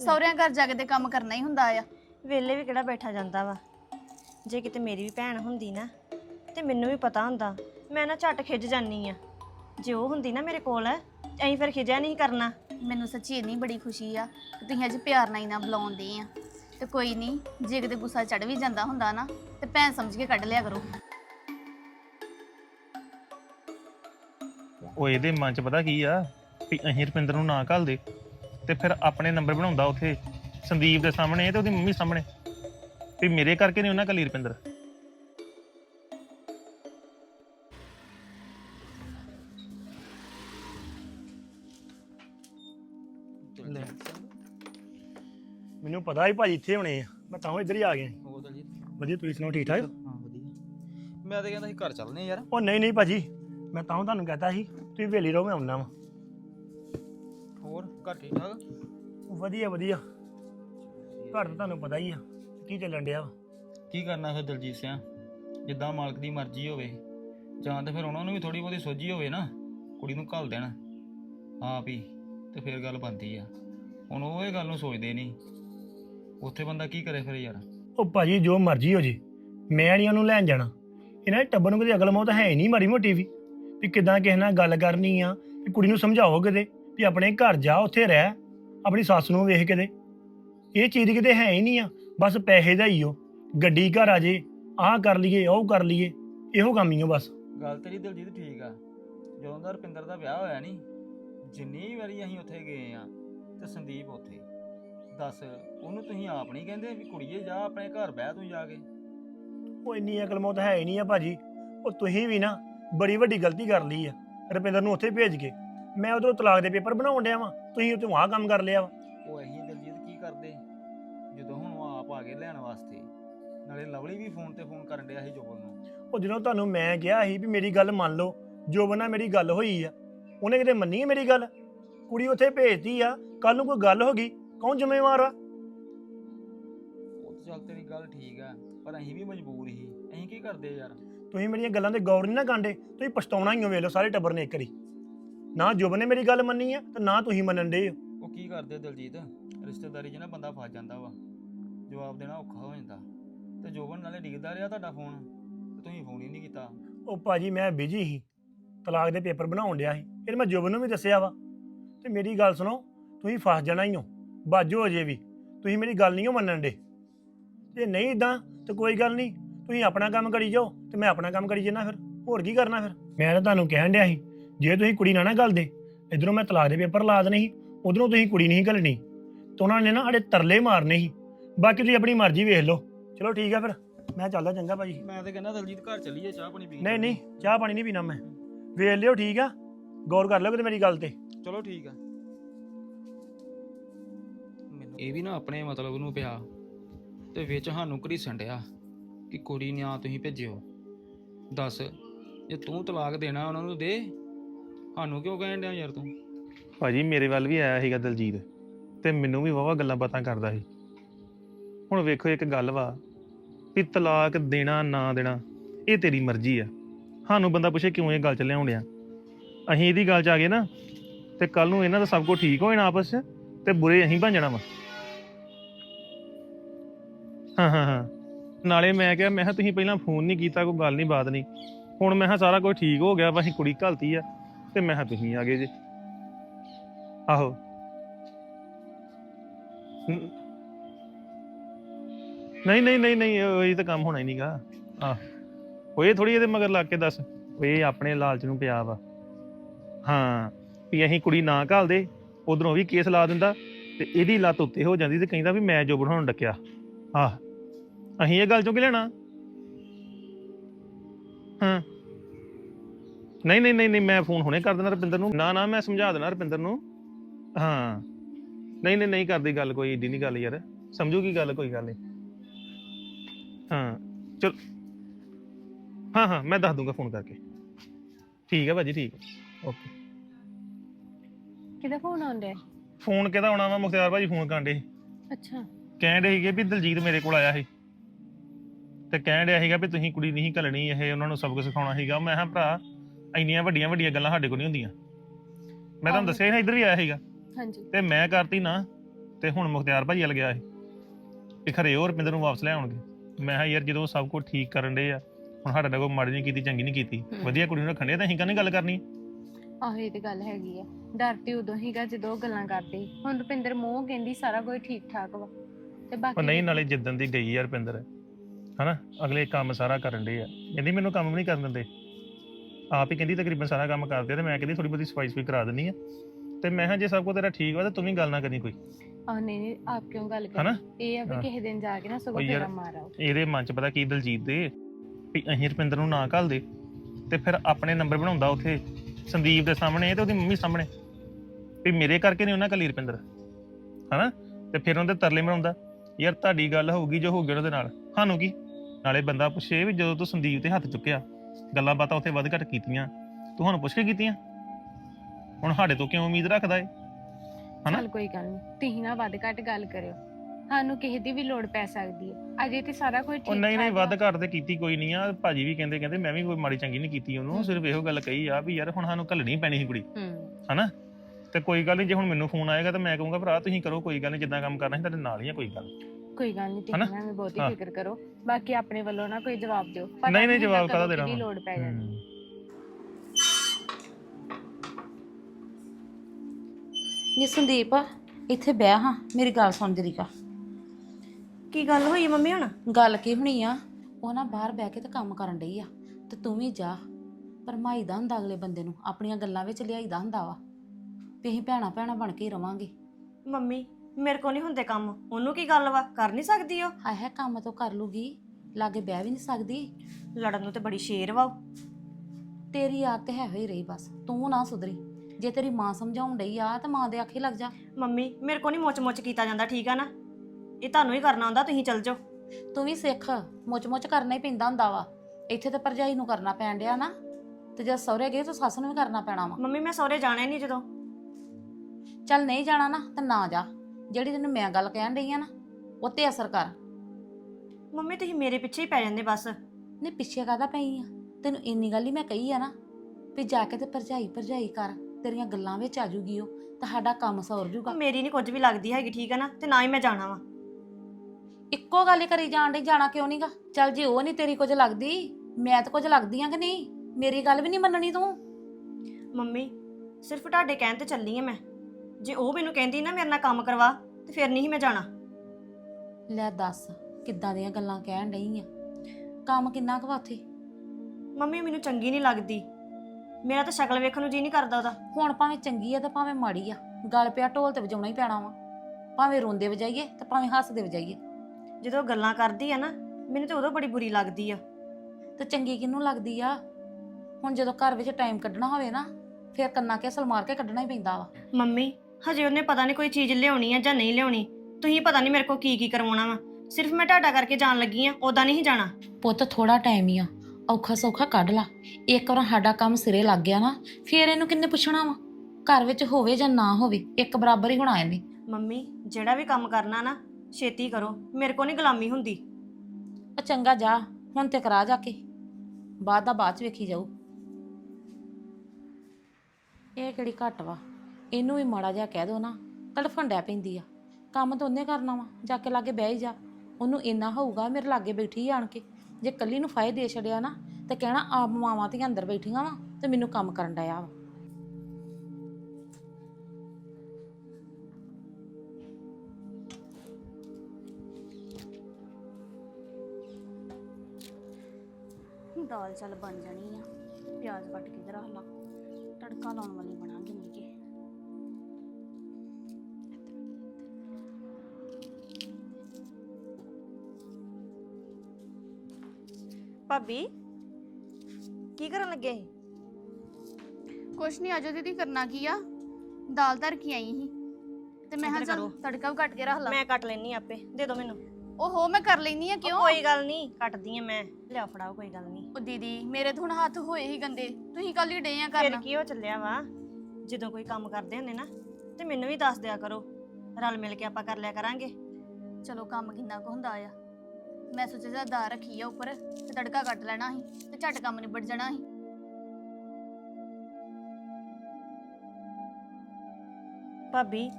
ਸਹੁਰਿਆਂ ਘਰ ਜਾ ਕੇ ਤੇ ਕੰਮ ਕਰਨਾ ਹੀ ਹੁੰਦਾ ਆ। ਵੇਲੇ ਵੀ ਕਿਹੜਾ ਬੈਠਾ ਜਾਂਦਾ ਵਾ। ਜੇ ਕਿਤੇ ਮੇਰੀ ਵੀ ਭੈਣ ਹੁੰਦੀ ਨਾ ਤੇ ਮੈਨੂੰ ਵੀ ਪਤਾ ਹੁੰਦਾ ਮੈਂ ਨਾ ਝੱਟ ਖਿੱਚ ਜਾਨੀ ਆ। ਜੇ ਉਹ ਹੁੰਦੀ ਨਾ ਮੇਰੇ ਕੋਲ ਐਂ ਫਿਰ ਖਿਜਿਆ ਨਹੀਂ ਕਰਨਾ। ਮੈਨੂੰ ਸੱਚੀ ਇੰਨੀ ਬੜੀ ਖੁਸ਼ੀ ਆ ਕਿ ਤੁਸੀਂ ਅੱਜ ਪਿਆਰ ਨਾਲ ਇਹਨਾਂ ਬੁਲਾਉਂਦੇ ਆ। ਤੇ ਕੋਈ ਨਹੀਂ ਜੇ ਕਿਤੇ ਗੁੱਸਾ ਚੜ ਵੀ ਜਾਂਦਾ ਹੁੰਦਾ ਨਾ ਤੇ ਭੈਣ ਸਮਝ ਕੇ ਕੱਢ ਲਿਆ ਕਰੋ। ਉਹ ਇਹਦੇ ਮਨ 'ਚ ਪਤਾ ਕੀ ਆ ਵੀ ਅਸੀਂ ਰੁਪਿੰਦਰ ਨੂੰ ਨਾ ਘੱਲ ਦੇ ਤੇ ਫਿਰ ਆਪਣੇ ਨੰਬਰ ਬਣਾਉਂਦਾ ਉੱਥੇ ਸੰਦੀਪ ਦੇ ਸਾਹਮਣੇ ਤੇ ਉਹਦੀ ਮੰਮੀ ਸਾਹਮਣੇ। ਵੀ ਮੇਰੇ ਕਰਕੇ ਨਹੀਂ ਉਹਨਾਂ ਘੱਲੀ ਰੁਪਿੰਦਰ ਲੈ। ਮੈਨੂੰ ਪਤਾ ਹੀ ਭਾਜੀ ਇੱਥੇ ਹੋਣੇ ਆ। ਮੈਂ ਤਾਂ ਇੱਧਰ ਹੀ ਆ ਗਿਆ। ਹੋਰ ਦਲਜੀਤ ਵਧੀਆ ਤੁਸੀਂ ਸੁਣਾਓ ਠੀਕ ਠਾਕ? ਹਾਂ ਵਧੀਆ। ਮੈਂ ਤਾਂ ਕਹਿੰਦਾ ਸੀ ਘਰ ਚੱਲਨੇ ਯਾਰ। ਉਹ ਨਹੀਂ ਨਹੀਂ ਭਾਜੀ ਮੈਂ ਤਾਂ ਤੁਹਾਨੂੰ ਕਹਤਾ ਸੀ ਤੁਸੀਂ ਵੇਲੀ ਰਹੋ ਮੈਂ ਆਉਣਾ ਵਾ। ਘਰ ਠੀਕ ਠਾਕ? ਵਧੀਆ ਵਧੀਆ। ਘਰ ਤਾਂ ਤੁਹਾਨੂੰ ਪਤਾ ਹੀ ਆ ਕੀ ਚੱਲਣ ਡਿਆ ਵਾ। ਕੀ ਕਰਨਾ ਫਿਰ ਦਲਜੀਤ ਸਿਆ? ਜਿੱਦਾਂ ਮਾਲਕ ਦੀ ਮਰਜ਼ੀ ਹੋਵੇ। ਜਾਂ ਤੇ ਫਿਰ ਉਹਨਾਂ ਨੂੰ ਵੀ ਥੋੜੀ ਬਹੁਤੀ ਸੋਝੀ ਹੋਵੇ ਨਾ ਕੁੜੀ ਨੂੰ ਘੱਲ ਦੇਣਾ। ਆਪ ਹੀ ਤੇ ਫਿਰ ਗੱਲ ਬਣਦੀ ਆ। ਹੁਣ ਉਹ ਇਹ ਗੱਲ ਨੂੰ ਸੋਚਦੇ ਨਹੀਂ। ਉੱਥੇ ਬੰਦਾ ਕੀ ਕਰੇ ਫਿਰ ਯਾਰ? ਉਹ ਭਾਜੀ ਜੋ ਮਰਜ਼ੀ ਹੋ ਜੇ। ਮੈਂ ਨਹੀਂ ਉਹਨੂੰ ਲੈਣ ਜਾਣਾ। ਇਹਨਾਂ ਦੇ ਟੱਬਰ ਨੂੰ ਕਦੇ ਅਗਲ ਮੌਤ ਹੈ ਹੀ ਨਹੀਂ ਮਾੜੀ ਮੋਟੀ ਵੀ। ਵੀ ਕਿਦਾਂ ਕਿਸੇ ਨਾਲ ਗੱਲ ਕਰਨੀ ਆ ਵੀ ਕੁੜੀ ਨੂੰ ਸਮਝਾਓ ਕਿਤੇ। ਵੀ ਆਪਣੇ ਘਰ ਜਾ ਉੱਥੇ ਰਹਿ ਆਪਣੀ ਸੱਸ ਨੂੰ ਵੇਖ ਕਿਤੇ ਇਹ ਚੀਜ਼ ਕਿਤੇ ਹੈ ਹੀ ਨਹੀਂ ਆ ਬਸ ਪੈਸੇ ਦਾ ਹੀ ਓ। ਗੱਡੀ ਘਰ ਆ ਜੇ ਆਹ ਕਰ ਲਈਏ ਉਹ ਕਰ ਲਈਏ ਇਹੋ ਕੰਮ ਹੀ ਓ ਬਸ। ਗੱਲ ਤੇਰੀ ਦਿਲਜੀਤ ਠੀਕ ਆ। ਜਦੋਂ ਦਾ ਰੁਪਿੰਦਰ ਦਾ ਵਿਆਹ ਹੋਇਆ ਨਹੀਂ ਜਿੰਨੀ ਵਾਰੀ ਅਸੀਂ ਉੱਥੇ ਗਏ ਆ ਤੇ ਸੰਦੀਪ ਉੱਥੇ। ਦੱਸ ਉਹਨੂੰ ਤੁਸੀਂ ਆਪ ਨਹੀਂ ਕਹਿੰਦੇ ਵੀ ਕੁੜੀਏ ਜਾ ਆਪਣੇ ਘਰ ਬਹਿ ਤੂੰ ਜਾ ਕੇ? ਉਹ ਇੰਨੀ ਅਕਲ ਮੌਤ ਹੈ ਹੀ ਨਹੀਂ ਆ ਭਾਜੀ। ਉਹ ਤੁਸੀਂ ਵੀ ਨਾ ਬੜੀ ਵੱਡੀ ਗਲਤੀ ਕਰ ਲਈ ਆ। ਰੁਪਿੰਦਰ ਨੂੰ ਉੱਥੇ ਭੇਜ ਕੇ। ਮੈਂ ਉਧਰੋਂ ਤਲਾਕ ਦੇ ਪੇਪਰ ਬਣਾਉਣ ਡਿਆ ਵਾਂ ਤੁਸੀਂ ਉੱਥੇ ਆਹ ਕੰਮ ਕਰ ਲਿਆ ਵਾ। ਉਹ ਅਸੀਂ ਦਿਲਜੀਤ ਕੀ ਕਰਦੇ? ਜਦੋਂ ਹੁਣ ਉਹ ਆਪ ਆ ਗਏ ਲੈਣ ਵਾਸਤੇ ਨਾਲੇ ਲਵਲੀ ਵੀ ਫੋਨ ਤੇ ਫੋਨ ਕਰਨ ਡਿਆ ਸੀ ਜੋਬਨ ਨੂੰ। ਉਹ ਜਦੋਂ ਤੁਹਾਨੂੰ ਮੈਂ ਕਿਹਾ ਸੀ ਵੀ ਮੇਰੀ ਗੱਲ ਮੰਨ ਲਓ ਜੋ ਬਣਾ ਮੇਰੀ ਗੱਲ ਹੋਈ ਆ ਉਹਨੇ ਕਿਤੇ ਮੰਨੀ ਹੈ ਮੇਰੀ ਗੱਲ? ਕੁੜੀ ਉੱਥੇ ਭੇਜਤੀ ਆ ਕੱਲ ਨੂੰ ਕੋਈ ਗੱਲ ਹੋ ਗਈ ਕੌਣ ਜ਼ਿੰਮੇਵਾਰ ਆ? ਉਹ ਤਾਂ ਚੱਲ ਤੇਰੀ ਗੱਲ ਠੀਕ ਆ ਪਰ ਅਸੀਂ ਵੀ ਮਜਬੂਰ ਸੀ। ਅਸੀਂ ਕੀ ਕਰਦੇ ਯਾਰ? ਤੁਸੀਂ ਮੇਰੀਆਂ ਗੱਲਾਂ ਤੇ ਗੌਰ ਨਹੀਂ ਨਾ ਕਾਂਡੇ ਤੁਸੀਂ ਪਛਤਾਉਣਾ ਹੀ ਹੋ ਵੇਖ ਲਓ ਸਾਰੇ ਟੱਬਰ ਨੇ ਇੱਕ ਵਾਰੀ। ਨਾ ਜੁਬ ਨੇ ਮੇਰੀ ਗੱਲ ਮੰਨੀ ਆ ਤੇ ਨਾ ਤੁਸੀਂ ਮੰਨਣ ਦੇ ਉਹ ਕੀ ਕਰਦੇ ਦਿਲਜੀਤ? ਰਿਸ਼ਤੇਦਾਰੀ 'ਚ ਨਾ ਬੰਦਾ ਫਸ ਜਾਂਦਾ ਵਾ। ਜਵਾਬ ਦੇਣਾ ਔਖਾ ਹੋ ਜਾਂਦਾ। ਤੇ ਜੋਬਨ ਨਾਲੇ ਡਿੱਗਦਾ ਰਿਹਾ ਤੁਹਾਡਾ ਫੋਨ? ਤੇ ਤੁਸੀਂ ਫੋਨ ਹੀ ਨਹੀਂ ਕੀਤਾ। ਉਹ ਭਾਜੀ ਮੈਂ ਬਿਜ਼ੀ ਸੀ। ਤਲਾਕ ਦੇ ਪੇਪਰ ਬਣਾਉਣ ਡਿਆ ਸੀ। ਫਿਰ ਮੈਂ ਜੁਬ ਨੂੰ ਵੀ ਦੱਸਿਆ ਵਾ। ਤੇ ਮੇਰੀ ਗੱਲ ਸੁਣੋ ਤੁਸੀਂ ਫਸ ਜਾਣਾ ਹੀ ਹੋ। ਬਾਜੋ ਅਜੇ ਵੀ। ਤੁਸੀਂ ਮੇਰੀ ਗੱਲ ਨਹੀਂ ਹੋ ਮੰਨਣ ਦੇ ਜੇ ਨਹੀਂ ਇਦਾਂ ਤੇ ਕੋਈ ਗੱਲ ਨਹੀਂ। ਤੁਸੀਂ ਆਪਣਾ ਕੰਮ ਕਰੀ ਜਾਓ ਤੇ ਮੈਂ ਆਪਣਾ ਕੰਮ ਕਰੀ ਜਾਣਾ ਫਿਰ। ਹੋਰ ਕੀ ਕਰਨਾ ਫਿਰ? ਮੈਂ ਤਾਂ ਤੁਹਾਨੂੰ ਕਹਿਣ ਡਿਆ ਸੀ। ਜੇ ਤੁਸੀਂ ਕੁੜੀ ਨਾ ਨਾ ਗੱਲ ਦੇ ਇਧਰੋਂ ਮੈਂ ਤਲਾਕ ਦੇ ਪੇਪਰ ਲਾ ਦੇਣੇ ਸੀ ਉਧਰੋਂ ਤੁਸੀਂ ਕੁੜੀ ਨਹੀਂ ਘੱਲਣੀ ਤੇ ਉਹਨਾਂ ਨੇ ਨਾ ਸਾਡੇ ਤਰਲੇ ਮਾਰਨੇ ਸੀ। ਬਾਕੀ ਤੁਸੀਂ ਆਪਣੀ ਮਰਜ਼ੀ ਵੇਖ ਲਓ। ਚਲੋ ਠੀਕ ਆ ਫਿਰ। ਮੈਂ ਚੱਲਦਾ ਚੰਗਾ ਭਾਜੀ। ਮੈਂ ਤਾਂ ਕਹਿੰਦਾ ਦਿਲਜੀਤ ਘਰ ਚੱਲੀਏ ਚਾਹ ਪਾਣੀ ਪੀ ਨਹੀਂ ਨਹੀਂ ਚਾਹ ਪਾਣੀ ਨਹੀਂ ਪੀਣਾ ਮੈਂ। ਵੇਖ ਲਿਓ ਠੀਕ ਆ? ਗੌਰ ਕਰ ਲਿਓ ਕਿਤੇ ਮੇਰੀ ਗੱਲ ਤੇ। ਚਲੋ ਠੀਕ ਆ। ਮੈਨੂੰ ਇਹ ਵੀ ਨਾ ਆਪਣੇ ਮਤਲਬ ਨੂੰ ਪਿਆ। ਤੇ ਵਿੱਚ ਸਾਨੂੰ ਘੜੀਸਣ ਡਿਆ ਕਿ ਕੁੜੀ ਨੇ ਆ ਤੁਸੀਂ ਭੇਜਿਓ। ਦੱਸ ਜੇ ਤੂੰ ਤਲਾਕ ਦੇਣਾ ਉਹਨਾਂ ਨੂੰ ਦੇ ਸਾਨੂੰ ਕਿਉਂ ਕਹਿਣ ਡਿਆ ਯਾਰ ਤੂੰ? ਭਾਜੀ, ਮੇਰੇ ਵੱਲ ਵੀ ਆਇਆ ਸੀਗਾ ਦਲਜੀਤ ਤੇ ਮੈਨੂੰ ਵੀ ਵਾਵਾ ਗੱਲਾਂ ਬਾਤਾਂ ਕਰਦਾ ਸੀ। ਹੁਣ ਵੇਖੋ ਇੱਕ ਗੱਲ ਵਾ ਵੀ ਤਲਾਕ ਦੇਣਾ, ਨਾ ਦੇਣਾ, ਇਹ ਤੇਰੀ ਮਰਜ਼ੀ ਆ। ਸਾਨੂੰ ਬੰਦਾ ਪੁੱਛੇ ਕਿਉਂ ਇਹ ਗੱਲ ਚ ਲਿਆਉਂਦਿਆ ਅਸੀਂ ਇਹਦੀ ਗੱਲ ਚ ਆ ਗਏ ਨਾ ਤੇ ਕੱਲ ਨੂੰ ਇਹਨਾਂ ਦਾ ਸਭ ਕੁਝ ਠੀਕ ਹੋ ਜਾਣਾ ਆਪਸ ਚ ਤੇ ਬੁਰੇ ਅਸੀਂ ਬਣ ਜਾਣਾ ਵਾ। ਹਾਂ ਹਾਂ ਹਾਂ। ਨਾਲੇ ਮੈਂ ਕਿਹਾ ਮੈਂ ਕਿਹਾ ਤੁਸੀਂ ਪਹਿਲਾਂ ਫੋਨ ਨਹੀਂ ਕੀਤਾ, ਕੋਈ ਗੱਲ ਨਹੀਂ, ਬਾਤ ਨਹੀਂ। ਹੁਣ ਮੈਂ ਕਿਹਾ ਸਾਰਾ ਕੁਝ ਠੀਕ ਹੋ ਗਿਆ ਵਾ, ਅਸੀਂ ਕੁੜੀ ਘਲਤੀ ਆ। ਤੇ ਮੈਂ ਕਿਹਾ, ਤੁਸੀਂ ਆ ਗਏ ਜੇ। ਆਹੋ। ਨਹੀਂ ਨਹੀਂ ਨਹੀਂ ਨਹੀਂ, ਉਹ ਇਹ ਤਾਂ ਕੰਮ ਹੋਣਾ ਹੀ ਨਹੀਂਗਾ ਆਹ, ਉਹ ਇਹ ਥੋੜੀ ਇਹਦੇ ਮਗਰ ਲੱਗ ਕੇ ਦੱਸ, ਉਹ ਇਹ ਆਪਣੇ ਲਾਲਚ ਨੂੰ ਪਿਆ ਵਾ। ਹਾਂ, ਵੀ ਅਸੀਂ ਕੁੜੀ ਨਾ ਘਾਲਦੇ, ਉਧਰੋਂ ਵੀ ਕੇਸ ਲਾ ਦਿੰਦਾ ਤੇ ਇਹਦੀ ਲੱਤ ਉੱਤੇ ਹੋ ਜਾਂਦੀ ਤੇ ਕਹਿੰਦਾ ਵੀ ਮੈਂ ਜੋ ਬਣਾਉਣ ਡੱਕਿਆ। ਆਹ, ਅਸੀਂ ਇਹ ਗੱਲ ਚੋਂ ਕੀ ਲੈਣਾ। ਹਾਂ। ਨਹੀਂ ਨਹੀਂ ਨਹੀਂ ਨਹੀਂ ਮੈਂ ਫੋਨ ਹੁਣੇ ਕਰ ਦੇਣਾ ਰਪਿੰਦਰ ਨੂੰ। ਨਾ ਨਾ ਮੈਂ ਸਮਝਾ ਦੇਣਾ ਰਪਿੰਦਰ ਨੂੰ। ਹਾਂ। ਨਹੀਂ ਨਹੀਂ ਨਹੀਂ ਕਰਦੀ ਗੱਲ ਕੋਈ ਏਡੀ ਨਹੀਂ ਗੱਲ ਯਾਰ। ਸਮਝੂਗੀ ਗੱਲ ਕੋਈ ਗੱਲ ਨਹੀਂ। ਹਾਂ ਚਲ। ਹਾਂ ਹਾਂ ਮੈਂ ਦੱਸ ਦੂੰਗਾ ਫੋਨ ਕਰਕੇ। ਠੀਕ ਹੈ ਭਾਜੀ ਠੀਕ ਓਕੇ ਕਿਹਦਾ ਫੋਨ ਆਉਂਦਾ ਫੋਨ ਕਿਹਦਾ ਆਉਣਾ ਵਾ ਮੁਖਤਿਆਰ ਭਾਜੀ ਫੋਨ ਕਰਦੇ ਅੱਛਾ। ਕਹਿਣ ਰਹੇ ਸੀਗੇ ਵੀ ਦਲਜੀਤ ਮੇਰੇ ਕੋਲ ਆਇਆ ਸੀ। ਤੇ ਕਹਿਣ ਰਿਹਾ ਸੀਗਾ ਵੀ ਤੁਸੀਂ ਕੁੜੀ ਨਹੀਂ ਘੱਲਣੀ ਇਹ ਉਹਨਾਂ ਨੂੰ ਸਬਕ ਸਿਖਾਉਣਾ ਸੀਗਾ। ਮੈਂ ਕਿਹਾ ਭਰਾ ਇੰਨੀਆਂ ਵੱਡੀਆਂ ਵੱਡੀਆਂ ਗੱਲਾਂ ਸਾਡੇ ਕੋਲ ਨਹੀਂ ਹੁੰਦੀਆਂ। ਮੈਂ ਤੁਹਾਨੂੰ। ਦੱਸਿਆ ਸੀ ਨਾ ਇੱਧਰ ਵੀ ਆਇਆ ਸੀਗਾ। ਹਾਂਜੀ। ਤੇ ਮੈਂ ਕਰਤੀ ਨਾ ਤੇ ਹੁਣ ਮੁਖਤਿਆਰ ਭਾਈ ਵੱਲ ਗਿਆ ਸੀ। ਵੀ ਖਰੇ ਉਹ ਰੁਪਿੰਦਰ ਨੂੰ ਵਾਪਸ ਲੈ ਆਉਣਗੇ। ਮੈਂ ਕਿਹਾ ਯਾਰ ਜਦੋਂ ਸਭ ਕੁਝ ਠੀਕ ਕਰਨ ਦੇ ਆ ਹੁਣ ਸਾਡੇ ਨਾਲ ਕੋਈ ਮਾੜੀ ਨਹੀਂ ਕੀਤੀ ਚੰਗੀ ਨਹੀਂ ਕੀਤੀ। ਵਧੀਆ ਕੁੜੀ ਨੂੰ ਰੱਖਣ ਦੇ ਤਾਂ ਅਸੀਂ ਕਹਿੰਦੇ ਗੱਲ ਕਰਨੀ ਆਹੋ ਇਹ ਤੇ ਗੱਲ ਹੈਗੀ ਆ। ਡਰ ਤੇ ਉਦੋਂ ਹੀਗਾ ਜਦੋਂ ਉਹ ਗੱਲਾਂ ਕਰਦੇ। ਹੁਣ ਰੁਪਿੰਦਰ ਮੂੰਹ ਕਹਿੰਦੀ ਸਾਰਾ ਕੁਝ ਠੀਕ ਠਾਕ ਵਾ। ਤੇ ਉਹ ਬਾਕੀ ਨਹੀਂ ਨਾਲੇ ਜਿੱਦਣ ਦੀ ਗਈ ਯਾਰ ਰੁਪਿੰਦਰ ਹਨਾ? ਅਗਲੇ ਕੰਮ ਸਾਰਾ ਕਰਨ ਦੇ ਆ। ਕਹਿੰਦੀ ਮੈਨੂੰ ਕੰਮ ਵੀ ਨਹੀਂ ਕਰਨ ਦਿੰਦੇ। ਆਪ ਹੀ ਕਹਿੰਦੀ ਤਕਰੀਬਨ ਸਾਰਾ ਕੰਮ ਕਰਦੇ ਆ ਤੇ ਮੈਂ ਕਹਿੰਦੀ ਥੋੜੀ ਬਹੁਤੀ ਸਫ਼ਾਈ ਸਫ਼ਾਈ ਕਰਾ ਦਿੰਨੀ ਆ। ਤੇ ਮੈਂ ਕਿਹਾ ਜੇ ਸਭ ਕੁਝ ਤੇਰਾ ਠੀਕ ਵਾ ਤਾਂ ਤੂੰ ਵੀ ਗੱਲ ਨਾ ਕਰੀ ਕੋਈ। ਆਹ ਨਹੀਂ ਨਹੀਂ ਆਪ ਕਿਉਂ ਗੱਲ ਹਨਾ? ਕਰ ਇਹ ਆ ਵੀ ਹਾਂ। ਕਿਸੇ ਦਿਨ ਜਾ ਕੇ ਨਾ ਸਗੋਂ ਉਹ ਯਾਰ- ਫੇਰਾ ਮਾਰ ਇਹਦੇ ਮਨ 'ਚ ਪਤਾ ਕੀ ਦਲਜੀਤ ਦੇ ਵੀ ਅਸੀਂ ਰੁਪਿੰਦਰ ਨੂੰ ਨਾ ਘੱਲ ਦੇ ਤੇ ਫਿਰ ਆਪਣੇ ਨੰਬਰ ਬਣਾਉਂਦਾ ਉੱਥੇ ਸੰਦੀਪ ਦੇ ਸਾਹਮਣੇ ਤੇ ਉਹਦੀ ਮੰਮੀ ਸਾਹਮਣੇ। ਵੀ ਮੇਰੇ ਕਰਕੇ ਨਹੀਂ ਉਹਨਾਂ ਕੱਲੀ ਰੁਪਿੰਦਰ ਹਨਾ? ਤੇ ਫਿਰ ਉਹਦੇ ਤਰਲੇ ਮਰਾਉਂਦਾ ਯਾਰ ਤੁਹਾਡੀ ਗੱਲ ਹੋਊਗੀ ਜੋ ਹੋਊਗੀ ਉਹਦੇ ਨਾਲ। ਸਾਨੂੰ ਕੀ? ਨਾਲੇ ਬੰਦਾ ਪੁੱਛੇ ਵੀ ਜਦੋਂ ਤੂੰ ਸੰਦੀਪ ਤੇ ਹੱਥ ਚੁੱਕਿਆ। ਗੱਲਾਂ ਬਾਤਾਂ ਉੱਥੇ ਵੱਧ ਘੱਟ ਕੀਤੀਆਂ। ਤੂੰ ਪੁੱਛ ਕੇ ਕੀਤੀਆਂ? ਹੁਣ ਸਾਡੇ ਤੋਂ ਕਿਉਂ ਉਮੀਦ ਰੱਖਦਾ ਏ? ਹਨਾ? ਚੱਲ ਕੋਈ ਗੱਲ ਨਹੀਂ ਤੁਸੀਂ ਨਾ ਵੱਧ ਘੱਟ ਗੱਲ ਕਰਿਓ। ਸਾਨੂੰ ਕਿਸੇ ਦੀ ਵੀ ਲੋੜ ਪੈ ਸਕਦੀ ਹੈ ਅਜੇ ਤੇ ਸਾਰਾ ਕੁਝ ਠੀਕ ਉਹ ਨਹੀਂ ਨਹੀਂ ਠਾਕ ਵੱਧ। ਘੱਟ ਤੇ ਕੀਤੀ ਕੋਈ ਨਹੀਂ ਆ। ਭਾਜੀ ਵੀ ਕਹਿੰਦੇ ਕਹਿੰਦੇ ਮੈਂ ਵੀ ਕੋਈ ਮਾੜੀ ਚੰਗੀ ਨਹੀਂ ਕੀਤੀ ਉਹਨੂੰ। ਸਿਰਫ ਇਹੋ ਗੱਲ ਕਹੀ ਆ ਵੀ ਯਾਰ ਹੁਣ ਸਾਨੂੰ ਘੱਲਣੀ ਪੈਣੀ ਸੀ ਕੁੜੀ। ਹੂੰ। ਹਨਾ? ਤੇ ਕੋਈ ਗੱਲ ਨਹੀਂ ਜੇ ਹੁਣ ਮੈਨੂੰ ਫੋਨ ਆਏਗਾ ਤਾਂ ਮੈਂ ਕਹੂੰਗਾ ਭਰਾ ਤੁਸੀਂ ਕਰੋ ਕੋਈ ਗੱਲ ਨਹੀਂ ਜਿੱਦਾਂ ਕੰਮ ਕਰਨਾ ਸੀ ਤੁਹਾਡੇ ਨਾਲ ਹੀ ਆ ਕੋਈ ਗੱਲ ਨੀ। ਕੋਈ ਗੱਲ ਨਹੀਂ ਹਨਾ? ਤੁਸੀਂ ਨਾ ਐਵੇਂ ਬਹੁਤੀ ਹਾਂ। ਫਿਕਰ ਕਰੋ। ਬਾਕੀ ਆਪਣੇ ਵੱਲੋਂ ਨਾ ਕੋਈ ਜਵਾਬ ਦਿਓ। ਪਤਾ ਨਹੀਂ, ਨਹੀਂ, ਜਵਾਬ ਕਾਹਦਾ ਦੇਣਾ। ਵਾ। ਲੋੜ ਪੈ ਜਾਂਦੀ ਹਮ। ਨੀ ਸੰਦੀਪ ਇੱਥੇ ਬਹਿ ਹਾਂ ਮੇਰੀ ਗੱਲ ਸੁਣ ਜਰੀਕਾ। ਕੀ ਗੱਲ ਹੋਈ ਮੰਮੀ ਹੁਣ? ਗੱਲ ਕੀ ਹੋਣੀ ਆ? ਉਹ ਨਾ ਬਾਹਰ ਬਹਿ ਕੇ ਤੇ ਕੰਮ ਕਰਨ ਡਈ ਆ ਤੇ ਤੂੰ ਵੀ ਜਾ। ਪਰਮਾਈ ਦਾ ਹੁੰਦਾ ਅਗਲੇ ਬੰਦੇ ਨੂੰ ਆਪਣੀਆਂ ਗੱਲਾਂ ਵਿੱਚ ਲਿਆਈਦਾ ਹੁੰਦਾ ਵਾ। ਵੀ ਅਸੀਂ ਭੈਣਾ ਭੈਣਾ ਬਣ ਕੇ ਹੀ ਰਵਾਂਗੇ। ਮੰਮੀ ਮੇਰੇ ਕੋ ਨਹੀਂ ਹੁੰਦੇ ਕੰਮ। ਉਹਨੂੰ ਕੀ ਗੱਲ ਵਾ? ਕਰ ਨਹੀਂ ਸਕਦੀ ਉਹ? ਹਾਏ ਹਾਏ ਕੰਮ ਤੋਂ ਕਰ ਲੂਗੀ। ਲਾਗੇ ਬਹਿ ਵੀ ਨਹੀਂ ਸਕਦੀ। ਲੜਨ ਨੂੰ ਤੇ ਬੜੀ ਸ਼ੇਰ ਵਾ ਉਹ। ਤੇਰੀ ਆਦਤ ਹੈ ਹੋਈ ਰਹੀ ਬਸ। ਤੂੰ ਨਾ ਸੁਧਰੀ। ਜੇ ਤੇਰੀ ਮਾਂ ਸਮਝਾਉਣ ਡਈ ਆ ਤੇ ਮਾਂ ਦੇ ਆਖੇ ਲੱਗ ਜਾ। ਮੰਮੀ ਮੇਰੇ ਕੋ ਨਹੀਂ ਮੁੱਚ ਮੁੱਚ ਕੀਤਾ ਜਾਂਦਾ ਠੀਕ ਆ ਨਾ? ਇਹ ਤੁਹਾਨੂੰ ਹੀ ਕਰਨਾ ਹੁੰਦਾ ਤੁਸੀਂ ਚੱਲ ਜਾਓ। ਤੂੰ ਵੀ ਸਿੱਖ। ਮੁੱਚ ਮੁੱਚ ਕਰਨਾ ਹੀ ਪੈਂਦਾ ਹੁੰਦਾ ਵਾ। ਇੱਥੇ ਤੇ ਭਰਜਾਈ ਨੂੰ ਕਰਨਾ ਪੈਣ ਡਿਆ ਨਾ। ਤੇ ਜਦ ਸਹੁਰੇ ਗਏ ਤਾਂ ਸੱਸ ਨੂੰ ਵੀ ਕਰਨਾ ਪੈਣਾ ਵਾ। ਮੰਮੀ ਮੈਂ ਸਹੁਰੇ ਜਾਣਾ ਹੀ ਨਹੀਂ ਜਦੋਂ। ਚੱਲ ਨਹੀਂ ਜਾਣਾ ਨਾ ਤਾਂ ਨਾ ਜਾ। ਜਿਹੜੀ ਤੈਨੂੰ ਮੈਂ ਗੱਲ ਕਹਿਣ ਡਈ ਆ ਨਾ ਉਹ ਤੇ ਅਸਰ ਕਰ। ਮੰਮੀ ਤੁਸੀਂ ਮੇਰੇ ਪਿੱਛੇ ਹੀ ਪੈ ਜਾਂਦੇ ਬਸ। ਨਹੀਂ ਪਿੱਛੇ ਕਾਹਦਾ ਪਈ ਆ? ਤੈਨੂੰ ਇੰਨੀ ਗੱਲ ਹੀ ਮੈਂ ਕਹੀ ਆ ਨਾ ਵੀ ਜਾ ਕੇ ਤੇ ਭਰਜਾਈ ਭਰਜਾਈ ਕਰ ਤੇਰੀਆਂ ਗੱਲਾਂ ਵਿੱਚ ਆ ਜੂਗੀ ਉਹ ਤੁਹਾਡਾ ਕੰਮ ਸੌਰ ਜੂਗਾ। ਮੇਰੀ ਨਹੀਂ ਕੁਝ ਵੀ ਲੱਗਦੀ ਹੈਗੀ ਠੀਕ ਆ ਨਾ? ਤੇ ਨਾ ਹੀ ਮੈਂ ਜਾਣਾ ਵਾ। ਇੱਕੋ ਗੱਲ ਹੀ ਕਰੀ ਜਾਣ ਡਈ ਜਾਣਾ ਕਿਉਂ ਨਹੀਂਗਾ ਚੱਲ ਜੇ ਉਹ ਨਹੀਂ ਤੇਰੀ ਕੁਝ ਲੱਗਦੀ ਮੈਂ ਤਾਂ ਕੁਝ ਲੱਗਦੀ ਆ ਕਿ ਨਹੀਂ? ਮੇਰੀ ਗੱਲ ਵੀ ਨਹੀਂ ਮੰਨਣੀ ਤੂੰ? ਮੰਮੀ ਸਿਰਫ ਤੁਹਾਡੇ ਕਹਿਣ ਤੇ ਚੱਲੀ ਆ ਮੈਂ। ਜੇ ਉਹ ਮੈਨੂੰ ਕਹਿੰਦੀ ਨਾ ਮੇਰੇ ਨਾਲ ਕੰਮ ਕਰਵਾ ਤੇ ਫਿਰ ਨਹੀਂ ਸੀ ਮੈਂ ਜਾਣਾ। ਲੈ ਦੱਸ ਕਿੱਦਾਂ ਦੀਆਂ ਗੱਲਾਂ ਕਹਿਣ ਡਈ ਆ? ਕੰਮ ਕਿੰਨਾ ਕੁ ਵਾ ਉੱਥੇ? ਮੰਮੀ ਮੈਨੂੰ ਚੰਗੀ ਨਹੀਂ ਲੱਗਦੀ। ਮੇਰਾ ਤਾਂ ਸ਼ਕਲ ਵੇਖਣ ਨੂੰ ਜੀ ਨਹੀਂ ਕਰਦਾ ਉਹਦਾ। ਹੁਣ ਭਾਵੇਂ ਚੰਗੀ ਆ ਤੇ ਭਾਵੇਂ ਮਾੜੀ ਆ ਗੱਲ ਪਿਆ ਢੋਲ ਤੇ ਵਜਾਉਣਾ ਹੀ ਪੈਣਾ ਵਾ। ਭਾਵੇਂ ਰੋਂਦੇ ਵਜਾਈਏ ਤੇ ਭਾਵੇਂ ਹੱਸਦੇ ਵਜਾਈਏ। ਜਦੋਂ ਉਹ ਗੱਲਾਂ ਕਰਦੀ ਆ ਨਾ ਮੈਨੂੰ ਤੇ ਉਦੋਂ ਬੜੀ ਬੁਰੀ ਲੱਗਦੀ ਆ। ਤੇ ਚੰਗੀ ਕਿਹਨੂੰ ਲੱਗਦੀ ਆ? ਹੁਣ ਜਦੋਂ ਘਰ ਵਿੱਚ ਟਾਈਮ ਕੱਢਣਾ ਹੋਵੇ ਨਾ ਫਿਰ ਕੰਨਾਂ ਕੇ ਅਸਲ ਮਾਰ ਕੇ ਕੱਢਣਾ ਹੀ ਪੈਂਦਾ ਵਾ। ਮੰਮੀ ਹਜੇ ਉਹਨੇ ਪਤਾ ਨਹੀਂ ਕੋਈ ਚੀਜ਼ ਲਿਆਉਣੀ ਆ ਜਾਂ ਨਹੀਂ ਲਿਆਉਣੀ। ਤੁਸੀਂ ਪਤਾ ਨਹੀਂ ਮੇਰੇ ਕੋਲ ਕੀ ਕੀ ਕਰਵਾਉਣਾ ਵਾ। ਸਿਰਫ ਮੈਂ ਤੁਹਾਡਾ ਕਰਕੇ ਜਾਣ ਲੱਗੀ ਆ ਉਦਾਂ ਨਹੀਂ ਜਾਣਾ। ਪੁੱਤ ਥੋੜਾ ਟਾਈਮ ਹੀ ਆ। ਔਖਾ ਸੌਖਾ ਕੱਢ ਲਾ। ਇੱਕ ਵਾਰ ਸਾਡਾ ਕੰਮ ਸਿਰੇ ਲੱਗ ਗਿਆ ਨਾ ਫਿਰ ਇਹਨੂੰ ਕਿੰਨੇ ਪੁੱਛਣਾ ਵਾ? ਘਰ ਵਿੱਚ ਹੋਵੇ ਜਾਂ ਨਾ ਹੋਵੇ ਇੱਕ ਬਰਾਬਰ ਹੀ ਹੋਣਾ ਇਹਨੇ। ਮੰਮੀ ਜਿਹੜਾ ਵੀ ਕੰਮ ਕਰਨਾ ਨਾ ਛੇਤੀ ਕਰੋ। ਮੇਰੇ ਕੋਲ ਨਹੀਂ ਗੁਲਾਮੀ ਹੁੰਦੀ। ਉਹ ਚੰਗਾ ਜਾ ਹੁਣ ਤੇ ਕਰਾ ਜਾ ਕੇ। ਬਾਅਦ ਦਾ ਬਾਅਦ ਚ ਵੇਖੀ ਜਾਊ। ਇਹ ਕਿਹੜੀ ਘੱਟ ਵਾ? ਇਹਨੂੰ ਵੀ ਮਾੜਾ ਜਿਹਾ ਕਹਿ ਦੋ ਨਾ, ਤੜਫਣ ਡੈ ਪੈਂਦੀ ਆ। ਕੰਮ ਤਾਂ ਉਹਨੇ ਕਰਨਾ ਵਾ, ਜਾ ਕੇ ਲਾਗੇ ਬਹਿ ਹੀ ਜਾ। ਉਹਨੂੰ ਇੰਨਾ ਹੋਊਗਾ ਮੇਰੇ ਲਾਗੇ ਬੈਠੀ ਆਣ ਕੇ। ਜੇ ਕੱਲੀ ਨੂੰ ਫਾਇਦੇ ਦੇ ਛੜਿਆ ਨਾ, ਤੇ ਕਹਿਣਾ ਆਪ ਮਾਵਾਂ ਤੇ ਅੰਦਰ ਬੈਠੀਆਂ ਵਾ, ਤੇ ਮੈਨੂੰ ਕੰਮ ਕਰਨ ਡਿਆ ਵਾ। ਦਾਲ ਚੱਲ ਬਣ ਜਾਣੀ ਆ। ਪਿਆਜ਼ ਕੱਟ ਕੇ ਰੱਖ ਲਾ। ਤੜਕਾ ਲਾਉਣ ਵਾਲੀ ਬਣਾਂਗੇ ਮੁੜ ਭਾਬੀ ਕੀ ਕਰਨ ਲੱਗੇ ਸੀ? ਕੁਛ ਨਹੀਂ ਆਜੋ ਦੀਦੀ ਕਰਨਾ ਕੀ ਆ? ਦਾਲ ਧਰ ਕੇ ਆਈ ਸੀ। ਤੇ ਮੈਂ ਹਾਂ ਇੱਧਰ ਚੱਲ ਕਰੋ। ਤੜਕਾ ਵੀ ਕੱਟ ਕੇ ਰੱਖ ਲਾ। ਮੈਂ ਕੱਟ ਲੈਣੀ ਆਪੇ ਦੇ ਦਿਓ ਮੈਨੂੰ। ਓਹੋ ਮੈਂ ਕਰ ਲੈਨੀ ਆ ਉਹ ਕਿਉਂ? ਕੋਈ ਗੱਲ ਨਹੀਂ ਕੱਟਦੀ ਆ ਮੈਂ। ਲਿਆ ਫੜਾਓ ਕੋਈ ਗੱਲ ਨਹੀਂ। ਉਹ ਦੀਦੀ ਮੇਰੇ ਤਾਂ ਹੁਣ ਹੱਥ ਹੋਏ ਹੀ ਗੰਦੇ। ਤੁਸੀਂ ਕੱਲ ਹੀ ਡੇ ਆ ਫਿਰ ਕਰਨਾ। ਕੀ ਹੋ ਚੱਲਿਆ ਵਾ? ਜਦੋਂ ਕੋਈ ਕੰਮ ਕਰਦੇ ਹੁੰਦੇ ਨਾ ਤੇ ਮੈਨੂੰ ਵੀ ਦੱਸ ਦਿਆ ਕਰੋ। ਰਲ ਮਿਲ ਕੇ ਆਪਾਂ ਕਰ ਲਿਆ ਕਰਾਂਗੇ। ਚਲੋ ਕੰਮ ਕਿੰਨਾ ਕੁ ਹੁੰਦਾ ਆ। ਮੈਂ ਸੋਚਿਆ ਜਾਂ ਦਾਲ ਰੱਖੀ ਆ ਉੱਪਰ ਤੇ ਤੜਕਾ ਕੱਟ ਲੈਣਾ ਸੀ ਤੇ ਝਟ ਕੰਮ ਨਿਬੜ ਜਾਣਾ ਸੀ। ਭਾਬੀ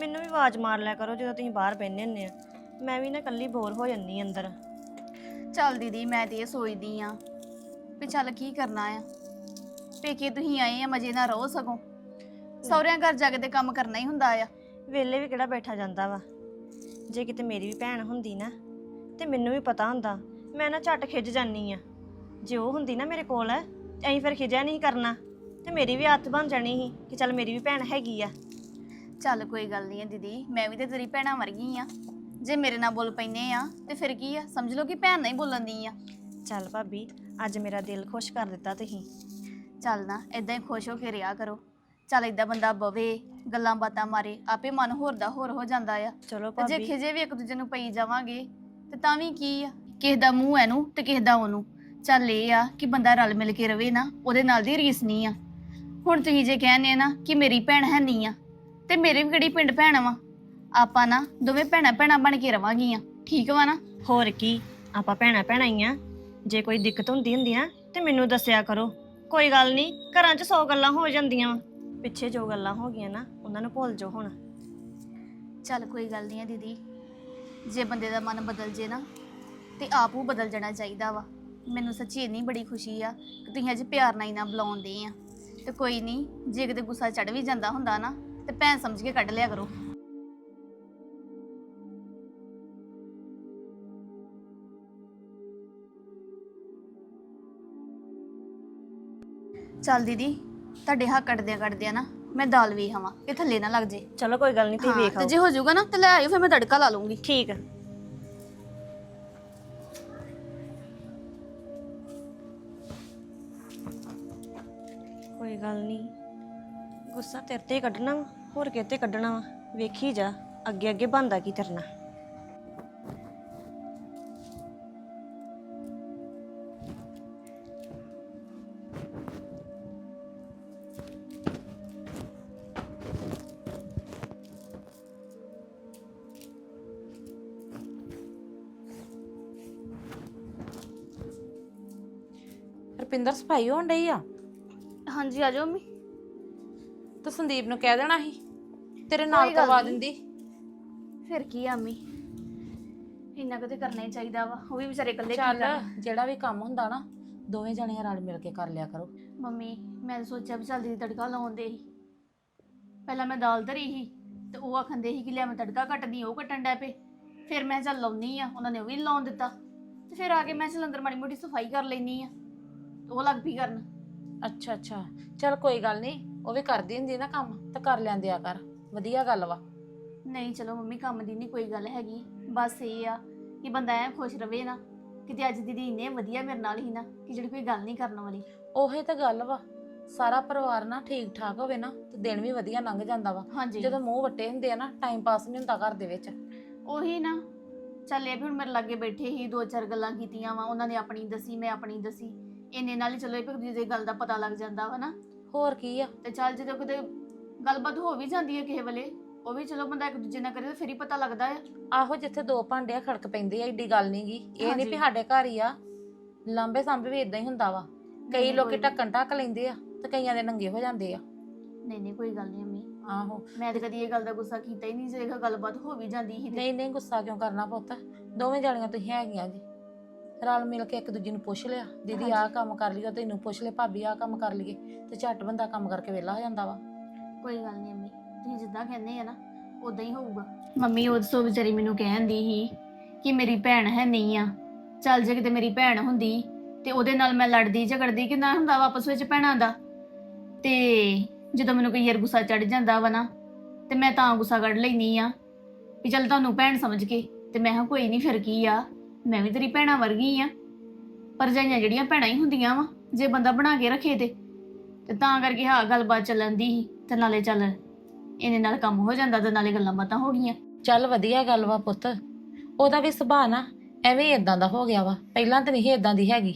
ਮੈਨੂੰ ਵੀ ਆਵਾਜ਼ ਮਾਰ ਲਿਆ ਕਰੋ ਜਦੋਂ ਤੁਸੀਂ ਬਾਹਰ ਬੈਠੇ ਹੁੰਦੇ ਆ। ਮੈਂ ਵੀ ਨਾ ਇਕੱਲੀ ਬੋਰ ਹੋ ਜੰਨੀ ਅੰਦਰ। ਚੱਲ ਦੀਦੀ ਮੈਂ ਤੇ ਇਹ ਸੋਚਦੀ ਆ ਵੀ ਚੱਲ ਕੀ ਕਰਨਾ ਆ। ਪੇਕੇ ਤੁਸੀਂ ਆਏ ਆ ਮਜੇ ਨਾਲ ਰਹੋ ਸਗੋਂ। ਸਹੁਰਿਆਂ ਘਰ ਜਾ ਕੇ ਤੇ ਕੰਮ ਕਰਨਾ ਹੀ ਹੁੰਦਾ ਆ। ਵੇਲੇ ਵੀ ਕਿਹੜਾ ਬੈਠਾ ਜਾਂਦਾ ਵਾ। ਜੇ ਕਿਤੇ ਮੇਰੀ ਵੀ ਭੈਣ ਹੁੰਦੀ ਨਾ ਤੇ ਮੈਨੂੰ ਵੀ ਪਤਾ ਹੁੰਦਾ। ਮੈਂ ਨਾ ਝੱਟ ਖਿੱਚ ਜਾਨੀ ਆ ਜੇ ਉਹ ਹੁੰਦੀ ਨਾ ਮੇਰੇ ਕੋਲ ਐਂ ਫਿਰ ਖਿਜਿਆ ਨਹੀਂ ਕਰਨਾ। ਤੇ ਮੇਰੀ ਵੀ ਹੱਥ ਬਣ ਜਾਣੀ ਸੀ ਕਿ ਚੱਲ ਮੇਰੀ ਵੀ ਭੈਣ ਹੈਗੀ ਆ। ਚੱਲ ਕੋਈ ਗੱਲ ਨਹੀਂ ਆ ਦੀਦੀ ਮੈਂ ਵੀ ਤੇ ਤੇਰੀ ਭੈਣਾਂ ਵਰਗੀ ਆ ਜੇ ਮੇਰੇ ਨਾਲ ਬੋਲ ਪੈਨੇ ਆ ਤੇ ਫਿਰ ਕੀ ਆ? ਸਮਝ ਲਓ ਕਿ ਭੈਣ ਨਹੀਂ ਬੋਲਣ ਦੀ ਆ। ਚੱਲ ਭਾਬੀ ਅੱਜ ਮੇਰਾ ਦਿਲ ਖੁਸ਼ ਕਰ ਦਿੱਤਾ ਤੁਸੀਂ। ਚੱਲ ਨਾ ਇਦਾਂ ਹੀ ਖੁਸ਼ ਹੋ ਕੇ ਰਿਹਾ ਕਰੋ। ਚੱਲ ਇਦਾਂ ਬੰਦਾ ਬਵੇ ਗੱਲਾਂ ਬਾਤਾਂ ਮਾਰੇ ਆਪੇ ਮਨ ਹੋਰ ਦਾ ਹੋਰ ਹੋ ਜਾਂਦਾ ਆ। ਚਲੋ ਤੇ ਜੇ ਭਾਬੀ। ਖਿਜੇ ਵੀ ਇੱਕ ਦੂਜੇ ਨੂੰ ਪਈ ਜਾਵਾਂਗੇ ਤੇ ਤਾਂ ਵੀ ਕੀ ਆ? ਕਿਸੇ ਦਾ ਮੂੰਹ ਇਹਨੂੰ ਤੇ ਕਿਸੇ ਦਾ ਉਹਨੂੰ। ਚੱਲ ਇਹ ਆ ਕਿ ਬੰਦਾ ਰਲ ਮਿਲ ਕੇ ਰਵੇ ਨਾ ਉਹਦੇ ਨਾਲ ਦੀ ਰੀਸ ਨਹੀਂ ਆ। ਹੁਣ ਤੁਸੀਂ ਜੇ ਕਹਿੰਦੇ ਆ ਨਾ ਕਿ ਮੇਰੀ ਭੈਣ ਹੈ ਨਹੀਂ ਆ ਤੇ ਮੇਰੇ ਵੀ ਕਿਹੜੀ ਪਿੰਡ ਭੈਣ ਵਾ? ਆਪਾਂ ਨਾ ਦੋਵੇਂ ਭੈਣਾਂ ਭੈਣਾਂ ਬਣ ਕੇ ਰਵਾਂਗੀਆਂ ਠੀਕ ਵਾ ਨਾ? ਹੋਰ ਕੀ ਆਪਾਂ ਭੈਣਾਂ ਭੈਣਾਂ ਹੀ ਆ। ਜੇ ਕੋਈ ਦਿੱਕਤ ਹੁੰਦੀ ਹੁੰਦੀ ਨਾ ਤੇ ਮੈਨੂੰ ਦੱਸਿਆ ਕਰੋ। ਕੋਈ ਗੱਲ ਨਹੀਂ ਘਰਾਂ 'ਚ 100 ਗੱਲਾਂ ਹੋ ਜਾਂਦੀਆਂ ਵਾਂ। ਪਿੱਛੇ ਜੋ ਗੱਲਾਂ ਹੋ ਗਈਆਂ ਨਾ ਉਹਨਾਂ ਨੂੰ ਭੁੱਲ ਜਾਓ ਹੁਣ। ਚੱਲ ਕੋਈ ਗੱਲ ਨਹੀਂ ਆ ਦੀਦੀ ਜੇ ਬੰਦੇ ਦਾ ਮਨ ਬਦਲ ਜੇ ਨਾ, ਤੇ ਆਪ ਉਹ ਬਦਲ ਜਾਣਾ ਚਾਹੀਦਾ ਵਾ। ਮੈਨੂੰ ਸੱਚੀ ਇੰਨੀ ਬੜੀ ਖੁਸ਼ੀ ਆ ਕਿ ਤੁਸੀਂ ਅੱਜ ਪਿਆਰ ਨਾਲ ਇਨਾ ਬੁਲਾਉਂਦੇ ਆ। ਤੇ ਕੋਈ ਨਹੀਂ ਜੇ ਕਿਤੇ ਗੁੱਸਾ ਚੜ ਵੀ ਜਾਂਦਾ ਹੁੰਦਾ ਨਾ, ਤੇ ਭੈਣ ਸਮਝ ਕੇ ਕੱਢ ਲਿਆ ਕਰੋ। ਚੱਲ ਦੀਦੀ, ਤੁਹਾਡੇ ਹੱਕ ਕੱਟਦਿਆਂ ਕੱਟਦਿਆਂ ਨਾ ਮੈਂ ਦਾਲ ਵੀ ਖਾਵਾਂ ਇਹ ਥੱਲੇ ਨਾ ਲੱਗ ਜੇ। ਚਲੋ ਕੋਈ ਗੱਲ ਨਹੀਂ ਤੁਸੀਂ ਵੇਖ ਤੇ ਆਓ। ਜੇ ਹੋ ਜਾਊਗਾ ਨਾ ਤੇ ਲੈ ਆਇਓ ਫਿਰ ਮੈਂ ਤੜਕਾ ਲਾ ਲੂੰਗੀ ਠੀਕ ਆ। ਕੋਈ ਗੱਲ ਨਹੀਂ ਗੁੱਸਾ ਤੇਰੇ ਤੇ ਹੀ ਕੱਢਣਾ ਵਾ ਹੋਰ ਕਿਤੇ ਕੱਢਣਾ ਵਾ? ਵੇਖੀ ਜਾ ਅੱਗੇ ਅੱਗੇ ਬੰਦਾ ਕੀ ਕਰਨਾ ਸਫ਼ਾਈ ਹੋਣ ਡਈ ਆ? ਹਾਂਜੀ ਆ ਜਾਓ ਮੰਮੀ। ਤੂੰ ਸੰਦੀਪ ਨੂੰ ਕਹਿ ਦੇਣਾ ਸੀ ਤੇਰੇ ਨਾਲ ਕੋਈ ਗੱਲ ਕਰਵਾ ਨੀ। ਦਿੰਦੀ। ਫਿਰ ਕੀ ਆ ਮੰਮੀ? ਇੰਨਾ ਕੁ ਤੇ ਕਰਨਾ ਹੀ ਚਾਹੀਦਾ ਵਾ ਉਹ ਵੀ ਵਿਚਾਰੇ ਇਕੱਲੇ ਕੀ ਚੱਲ ਕਰਨ ਜਿਹੜਾ ਵੀ ਕੰਮ ਹੁੰਦਾ ਨਾ ਦੋਵੇਂ ਜਣੀਆਂ ਰਲ ਮਿਲ ਕੇ ਕਰ ਲਿਆ ਕਰੋ। ਮੰਮੀ ਮੈਂ ਤਾਂ ਸੋਚਿਆ ਵੀ ਚੱਲ ਦੀਦੀ ਤੜਕਾ ਲਾਉਂਦੇ ਸੀ। ਪਹਿਲਾਂ ਮੈਂ ਦਾਲ ਧਰੀ ਸੀ ਤੇ ਉਹ ਆਖੰਦੇ ਸੀ ਕਿ ਲੈ ਮੈਂ ਤੜਕਾ ਕੱਟਦੀ ਉਹ ਕੱਟਣ ਡੈ ਪਏ। ਫਿਰ ਮੈਂ ਚੱਲ ਲਾਉਣੀ ਆ ਉਹਨਾਂ ਨੇ ਉਹ ਵੀ ਲਾਉਣ ਦਿੱਤਾ। ਤੇ ਫਿਰ ਆ ਕੇ ਮੈਂ ਚੱਲ ਅੰਦਰ ਮਾੜੀ ਮੋਟੀ ਸਫ਼ਾਈ ਕਰ ਲੈਣੀ ਆ ਉਹ ਲੱਗ ਪਈ ਕਰਨ। ਅੱਛਾ ਅੱਛਾ। ਚੱਲ ਕੋਈ ਗੱਲ ਨਹੀਂ ਉਹ ਵੀ ਕਰਦੀ ਹੁੰਦੀ ਨਾ ਕੰਮ ਤਾਂ ਕਰ ਲੈਂਦਿਆ ਕਰ। ਵਧੀਆ ਗੱਲ ਵਾ। ਨਹੀਂ ਚਲੋ ਮੰਮੀ ਕੰਮ ਦੀ ਨਹੀਂ ਕੋਈ ਗੱਲ ਹੈਗੀ। ਬਸ ਇਹ ਆ ਕਿ ਬੰਦਾ ਐ ਖੁਸ਼ ਰਵੇ ਨਾ ਕਿਤੇ ਅੱਜ ਦੀਦੀ ਇੰਨੇ ਵਧੀਆ ਮੇਰੇ ਨਾਲ ਹੀ ਨਾ ਕਿ ਜਿਹੜੀ ਕੋਈ ਗੱਲ ਨਹੀਂ ਕਰਨ ਵਾਲੀ। ਉਹੀ ਤਾਂ ਗੱਲ ਵਾ। ਸਾਰਾ ਪਰਿਵਾਰ ਨਾ ਠੀਕ ਠਾਕ ਹੋਵੇ ਨਾ ਤੇ ਦਿਨ ਵੀ ਵਧੀਆ ਲੰਘ ਜਾਂਦਾ ਵਾ। ਹਾਂਜੀ। ਜਦੋਂ ਮੂੰਹ ਵੱਟੇ ਹੁੰਦੇ ਆ ਨਾ ਟਾਈਮ ਪਾਸ ਨਹੀਂ ਹੁੰਦਾ ਘਰ ਦੇ ਵਿੱਚ। ਉਹੀ ਨਾ। ਚੱਲ ਇਹ ਵੀ ਹੁਣ ਮੇਰੇ ਲਾਗੇ ਬੈਠੇ ਹੀ ਦੋ ਚਾਰ ਗੱਲਾਂ ਕੀਤੀਆਂ ਵਾ ਉਹਨਾਂ ਨੇ ਆਪਣੀ ਦੱਸੀ ਮੈਂ ਆਪਣੀ ਦੱਸੀ। ਇੰਨੇ ਨਾਲ ਹੀ ਚਲੋ ਇੱਕ ਦੂਜੇ ਗੱਲ ਦਾ ਪਤਾ ਲੱਗ ਜਾਂਦਾ ਵਾ ਨਾ। ਹੋਰ ਕੀ ਆ? ਤੇ ਚੱਲ ਜਦੋਂ ਕਿਤੇ ਗੱਲਬਾਤ ਹੋ ਵੀ ਜਾਂਦੀ ਹੈ ਕਿਸੇ ਵੇਲੇ ਉਹ ਵੀ ਚਲੋ ਬੰਦਾ ਇੱਕ ਦੂਜੇ ਨਾਲ ਕਰੇ ਤਾਂ ਫਿਰ ਹੀ ਪਤਾ ਲੱਗਦਾ ਆ। ਆਹੋ ਜਿੱਥੇ ਦੋ ਭਾਂਡੇ ਆ ਖੜਕ ਪੈਂਦੇ ਆ ਏਡੀ ਗੱਲ ਨਹੀਂਗੀ ਇਹ ਨਹੀਂ ਵੀ। ਸਾਡੇ ਘਰ ਹੀ ਆ। ਲਾਂਬੇ ਸਾਂਬੇ ਵੀ ਇਦਾਂ ਹੀ ਹੁੰਦਾ ਵਾ। ਕਈ ਲੋਕੀ ਕੋਈ। ਢੱਕਣ ਢੱਕ ਲੈਂਦੇ ਆ ਤੇ ਕਈਆਂ ਦੇ ਨੰਗੇ ਹੋ ਜਾਂਦੇ ਆ। ਨਹੀਂ ਨਹੀਂ ਕੋਈ ਗੱਲ ਨਹੀਂ ਅੰਮੀ ਆਹੋ। ਮੈਂ ਤਾਂ ਕਦੀ ਇਹ ਗੱਲ ਦਾ ਗੁੱਸਾ ਕੀਤਾ ਹੀ ਨਹੀਂ ਜੇ ਇਹ ਗੱਲਬਾਤ ਹੋ ਵੀ ਜਾਂਦੀ ਸੀ ਤੇ ਨਹੀਂ ਨਹੀਂ ਗੁੱਸਾ ਕਿਉਂ ਕਰਨਾ ਪੁੱਤ? ਦੋਵੇਂ ਜਾਣੀਆਂ ਤੁਸੀਂ ਹੈਗੀਆਂ ਜੀ। ਰਲ ਮਿਲ ਕੇ ਇੱਕ ਦੂਜੀ ਨੂੰ ਪੁੱਛ ਲਿਆ ਦੀਦੀ ਆਹ। ਕੰਮ ਕਰ ਲਿਓ ਤੈਨੂੰ ਪੁੱਛ ਲੈ ਭਾਬੀ ਆਹ ਕੰਮ ਕਰ ਲਈਏ। ਤੇ ਝੱਟ ਬੰਦਾ ਕੰਮ ਕਰਕੇ ਵਿਹਲਾ ਹੋ ਜਾਂਦਾ ਵਾ। ਕੋਈ ਗੱਲ ਨਹੀਂ ਅੰਮੀ ਤੁਸੀਂ ਜਿੱਦਾਂ ਕਹਿੰਦੇ ਆ ਨਾ ਉਦਾਂ ਹੀ ਹੋਊਗਾ। ਮੰਮੀ ਉਹ ਸੋ ਵਿਚਾਰੀ ਮੈਨੂੰ ਕਹਿੰਦੀ ਸੀ ਕਿ ਮੇਰੀ ਭੈਣ ਹੈ ਨਹੀਂ ਆ। ਚੱਲ ਜੇ ਕਿਤੇ ਮੇਰੀ ਭੈਣ ਹੁੰਦੀ ਤੇ ਉਹਦੇ ਨਾਲ ਮੈਂ ਲੜਦੀ ਝਗੜਦੀ ਕਿ ਨਾ ਹੁੰਦਾ ਵਾਪਸ ਵਿੱਚ ਭੈਣਾਂ ਦਾ। ਤੇ ਜਦੋਂ ਮੈਨੂੰ ਕੋਈ ਯਾਰ ਗੁੱਸਾ ਚੜ ਜਾਂਦਾ ਵਾ ਨਾ ਤੇ ਮੈਂ ਤਾਂ ਗੁੱਸਾ ਕੱਢ ਲੈਨੀ ਆ ਵੀ ਚੱਲ ਤੁਹਾਨੂੰ ਭੈਣ ਸਮਝ ਕੇ ਤੇ ਮੈਂ ਕਿਹਾ ਕੋਈ ਨਹੀਂ ਫਿਰ ਕੀ ਆ? ਮੈਂ ਵੀ ਤੇਰੀ ਭੈਣਾਂ ਵਰਗੀ ਆ। ਪਰਜਾਈਆਂ ਜਿਹੜੀਆਂ ਭੈਣਾਂ ਹੀ ਹੁੰਦੀਆਂ ਵਾ, ਜੇ ਬੰਦਾ ਬਣਾ ਕੇ ਰੱਖੇ ਤੇ। ਤੇ ਤਾਂ ਕਰਕੇ ਹਾਂ, ਗੱਲਬਾਤ ਚੱਲਣ ਦੀ ਸੀ ਤੇ ਨਾਲੇ ਚੱਲ ਇਹਨੇ ਨਾਲ ਕੰਮ ਹੋ ਜਾਂਦਾ ਤੇ ਨਾਲੇ ਗੱਲਾਂ ਬਾਤਾਂ ਹੋ ਗਈਆਂ। ਚੱਲ ਵਧੀਆ ਗੱਲ ਵਾ ਪੁੱਤ। ਉਹਦਾ ਵੀ ਸੁਭਾਅ ਨਾ ਐਵੇਂ ਹੀ ਇਦਾਂ ਦਾ ਹੋ ਗਿਆ ਵਾ। ਪਹਿਲਾਂ ਤਾਂ ਨਹੀਂ ਇਦਾਂ ਦੀ ਹੈਗੀ।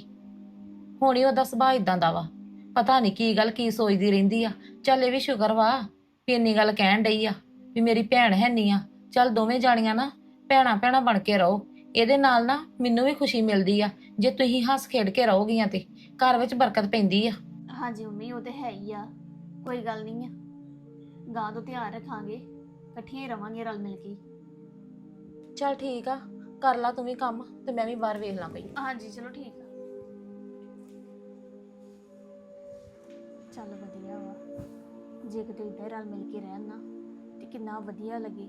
ਹੁਣ ਹੀ ਉਹਦਾ ਸੁਭਾਅ ਇਦਾਂ ਦਾ ਵਾ। ਪਤਾ ਨਹੀਂ ਕੀ ਗੱਲ, ਕੀ ਸੋਚਦੀ ਰਹਿੰਦੀ ਆ। ਚੱਲ ਇਹ ਵੀ ਸ਼ੁਕਰ ਵਾ ਵੀ ਇੰਨੀ ਗੱਲ ਕਹਿਣ ਡਈ ਆ ਵੀ ਮੇਰੀ ਭੈਣ ਹੈ ਨਹੀਂ ਆ। ਚੱਲ ਦੋਵੇਂ ਜਾਣੀਆਂ ਨਾ ਭੈਣਾਂ ਭੈਣਾਂ ਬਣ ਕੇ ਰਹੋ। ਇਹਦੇ ਨਾਲ ਨਾ ਮੈਨੂੰ ਵੀ ਖੁਸ਼ੀ ਮਿਲਦੀ ਆ ਜੇ ਤੁਸੀਂ ਹੱਸ ਖੇਡ ਕੇ ਰਹੋਗੀਆਂ ਤੇ ਘਰ ਵਿੱਚ ਬਰਕਤ ਪੈਂਦੀ ਆ। ਹਾਂਜੀ ਮੰਮੀ ਉਹ ਤੇ ਹੈ ਹੀ ਆ ਕੋਈ ਗੱਲ ਨਹੀਂ ਆ। ਗਾਂ ਤੋਂ ਧਿਆਨ ਰੱਖਾਂਗੇ ਇਕੱਠੀਆਂ ਹੀ ਰਵਾਂਗੇ ਰਲ ਮਿਲ ਕੇ। ਹੀ। ਚੱਲ ਠੀਕ ਆ ਕਰ ਲਾ ਤੂੰ ਵੀ ਕੰਮ ਤੇ ਮੈਂ ਵੀ ਬਾਹਰ ਵੇਖ ਲਾਂ ਪਈ ਹਾਂਜੀ ਚਲੋ ਠੀਕ ਆ। ਚੱਲ ਵਧੀਆ ਵਾ ਜੇ ਕਿਤੇ ਇਦਾਂ ਰਲ ਮਿਲ ਕੇ ਰਹਿਣ ਨਾ ਤੇ ਕਿੰਨਾ ਵਧੀਆ ਲੱਗੇ।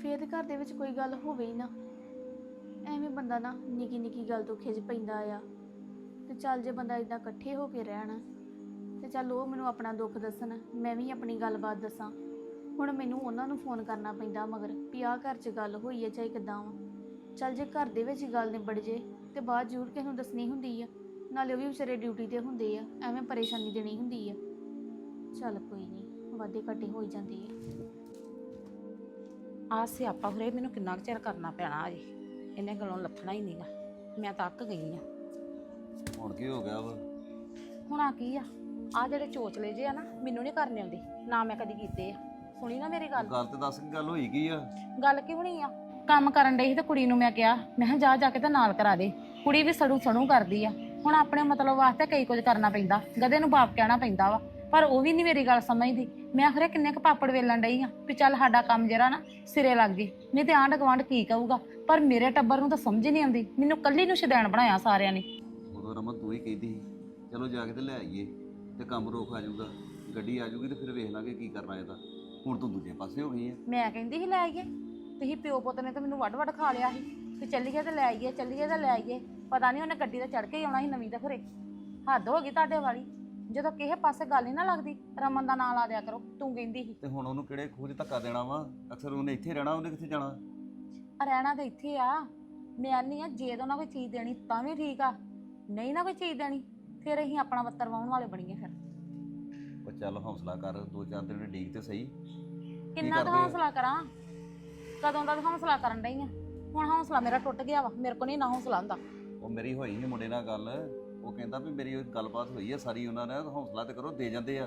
ਫੇਰ ਤੇ ਘਰ ਦੇ ਵਿੱਚ ਕੋਈ ਗੱਲ ਹੋਵੇ ਹੀ ਨਾ। ਐਵੇਂ ਬੰਦਾ ਨਾ ਨਿੱਕੀ ਨਿੱਕੀ ਗੱਲ ਤੋਂ ਖਿਜ ਪੈਂਦਾ ਆ। ਤੇ ਚੱਲ ਜੇ ਬੰਦਾ ਇਦਾਂ ਇਕੱਠੇ ਹੋ ਕੇ ਰਹਿਣ, ਤੇ ਚੱਲ ਉਹ ਮੈਨੂੰ ਆਪਣਾ ਦੁੱਖ ਦੱਸਣ, ਮੈਂ ਵੀ ਆਪਣੀ ਗੱਲਬਾਤ ਦੱਸਾਂ। ਹੁਣ ਮੈਨੂੰ ਉਹਨਾਂ ਨੂੰ ਫੋਨ ਕਰਨਾ ਪੈਂਦਾ ਮਗਰ ਵੀ ਆਹ ਘਰ 'ਚ ਗੱਲ ਹੋਈ ਹੈ ਚਾਹੇ ਕਿਦਾਂ ਵਾ। ਚੱਲ ਜੇ ਘਰ ਦੇ ਵਿੱਚ ਹੀ ਗੱਲ ਨਿਬੜ ਜੇ, ਤੇ ਬਾਅਦ ਜ਼ਰੂਰ ਕਿਸੇ ਨੂੰ ਦੱਸਣੀ ਹੁੰਦੀ ਆ। ਨਾਲੇ ਉਹ ਵੀ ਵਿਚਾਰੇ ਡਿਊਟੀ ਤੇ ਹੁੰਦੇ ਆ, ਐਵੇਂ ਪਰੇਸ਼ਾਨੀ ਦੇਣੀ ਹੁੰਦੀ ਆ। ਚੱਲ ਕੋਈ ਨਹੀਂ ਵਾਦੇ ਘਾਟੇ ਹੋਈ ਹੀ ਜਾਂਦੇ ਆ। ਆ ਸਿਆਪਾ ਹੋਰੇ ਮੈਨੂੰ ਕਿੰਨਾ ਕੁ ਚਿਰ ਕਰਨਾ ਪੈਣਾ ਅਜੇ। ਇਹਨੇ ਗਲੋਂ ਲੱਥਣਾ ਹੀ ਨਹੀਂਗਾ। ਮੈਂ ਤਾਂ ਅੱਕ ਗਈ ਆ। ਹੁਣ ਕੀ ਹੋ ਗਿਆ ਵਾ? ਹੁਣ ਆ ਕੀ ਆ? ਆ ਜਿਹੜੇ ਚੋਚਲੇ ਜੇ ਆ ਨਾ ਮੈਨੂੰ ਨਹੀਂ ਕਰਨੇ ਆਉਂਦੇ ਨਾ ਮੈਂ ਕਦੀ ਕੀਤੇ ਆ। ਸੁਣੀ ਨਾ ਮੇਰੀ ਗੱਲ। ਗੱਲ ਤੇ ਦੱਸ ਕੀ ਗੱਲ ਹੋਈ ਕੀ ਆ? ਗੱਲ ਕਿਉਂ ਨਹੀਂ ਆ? ਕੰਮ ਕਰਨ ਡਈ ਸੀ ਤੇ ਕੁੜੀ ਨੂੰ ਮੈਂ ਕਿਹਾ ਮੈਂ ਕਿਹਾ ਜਾ ਜਾ ਕੇ ਤੇ ਨਾਲ ਕਰਾ ਦੇ। ਕੁੜੀ ਵੀ ਸੜੂ ਸਣੂ ਕਰਦੀ ਆ। ਹੁਣ ਆਪਣੇ ਮਤਲਬ ਵਾਸਤੇ ਕਈ ਕੁਝ ਕਰਨਾ ਪੈਂਦਾ। ਗਧੇ ਨੂੰ ਬਾਪ ਕਹਿਣਾ ਪੈਂਦਾ ਵਾ। ਪਰ ਉਹ ਵੀ ਨਹੀਂ ਮੇਰੀ ਗੱਲ ਸਮਝਦੀ। ਮੈਂ ਆਖਰੇ ਕਿੰਨੇ ਕੁ ਪਾਪੜ ਵੇਲਣ ਡਈ ਆ ਵੀ ਚੱਲ ਸਾਡਾ ਕੰਮ ਜਿਹੜਾ ਨਾ ਸਿਰੇ ਲੱਗ ਜੇ ਨਹੀਂ ਤੇ ਆਂਢ ਗੁਆਂਢ ਕੀ ਕਹੂਗਾ? ਪਰ ਮੇਰੇ ਟੱਬਰ ਨੂੰ ਤਾਂ ਸਮਝ ਹੀ ਨਹੀਂ ਆਉਂਦੀ। ਮੈਨੂੰ ਕੱਲੀ ਨੂੰ ਸ਼ਦੈਣ ਬਣਾਇਆ ਸਾਰਿਆਂ ਨੇ। ਉਦੋਂ ਰਮਨ ਤੂੰ ਹੀ ਕਹਿੰਦੀ ਸੀ ਚਲੋ ਜਾ ਕੇ ਤੇ ਲੈ ਆਈਏ ਤੇ ਕੰਮ ਰੋਕ ਆ ਜਾਊਗਾ। ਗੱਡੀ ਆ ਜਾਊਗੀ ਤੇ ਫਿਰ ਵੇਖ ਲਾਂਗੇ ਕੀ ਕਰਨਾ ਇਹਦਾ। ਹੁਣ ਤੂੰ ਦੂਜੇ ਪਾਸੇ ਹੋ ਗਈ ਆ। ਮੈਂ ਕਹਿੰਦੀ ਸੀ ਲੈ ਆਈਏ। ਤੁਸੀਂ ਪਿਓ ਪੁੱਤ ਨੇ ਤਾਂ ਮੈਨੂੰ ਵੱਡ ਵੱਡ ਖਾ ਲਿਆ ਸੀ। ਤੇ ਚੱਲੀਏ ਤੇ ਲੈ ਆਈਏ ਚੱਲੀਏ ਤੇ ਲੈ ਆਈਏ। ਪਤਾ ਨਹੀਂ ਉਹਨੇ ਗੱਡੀ ਤੇ ਚੜ ਕੇ ਹੀ ਆਉਣਾ ਸੀ ਨਵੀਂ ਤੇ ਘਰੇ ਹੱਦ ਹੋ ਗਈ ਤੁਹਾਡੇ ਵਾਲੀ। ਜਦੋਂ ਕਿਸੇ ਪਾਸੇ ਗੱਲ ਹੀ ਨਾ ਲੱਗਦੀ ਰਮਨ ਦਾ ਨਾਂ ਲਾ ਦਿਆ ਕਰੋ ਤੂੰ ਕਹਿੰਦੀ ਸੀ। ਤੇ ਹੁਣ ਉਹਨੂੰ ਕਿਹੜੇ ਖੂਜ ਧੱਕਾ ਦੇਣਾ ਵਾ? ਅਕਸਰ ਉਹਨੇ ਇੱਥੇ ਰਹਿਣਾ ਉਹਨੇ ਕਿੱਥੇ ਜਾਣਾ? ਆ ਰਹਿਣਾ ਤਾਂ ਇੱਥੇ ਆ। ਮੈਂ ਆ ਜੇ ਤਾਂ ਉਹਨਾਂ ਕੋਈ ਚੀਜ਼ ਦੇਣੀ ਤਾਂ ਵੀ ਠੀਕ ਆ। ਨਹੀਂ ਨਾ ਕੋਈ ਚੀਜ਼ ਦੇਣੀ ਫਿਰ ਅਸੀਂ ਆਪਣਾ ਬੱਤਰ ਵਾਉਣ ਵਾਲੇ ਬਣੀਏ ਫਿਰ। ਉਹ ਚੱਲ ਹੌਸਲਾ ਕਰ ਦੋ ਚਾਰ ਦਿਨ ਡੀਕ ਤੇ ਸਹੀ। ਕਿੰਨਾ ਕੁ ਕਰਦੇ ਆ? ਹੌਸਲਾ ਕਰਾਂ? ਕਦੋਂ ਦਾ ਹੌਸਲਾ ਕਰਨ ਡਈ ਆ? ਹੁਣ ਹੌਸਲਾ ਮੇਰਾ ਟੁੱਟ ਗਿਆ ਵਾ ਮੇਰੇ ਕੋਲ ਨਹੀਂ ਨਾ ਹੌਸਲਾ ਹੁੰਦਾ। ਉਹ ਮੇਰੀ ਹੋਈ ਸੀ ਮੁੰਡੇ ਨਾਲ ਗੱਲ। ਉਹ ਕਹਿੰਦਾ ਵੀ ਮੇਰੀ ਗੱਲਬਾਤ ਹੋਈ ਆ ਸਾਰੀ ਉਹਨਾਂ ਨੇ ਹੌਸਲਾ ਤੇ ਕਰੋ ਦੇ ਜਾਂਦੇ ਆ।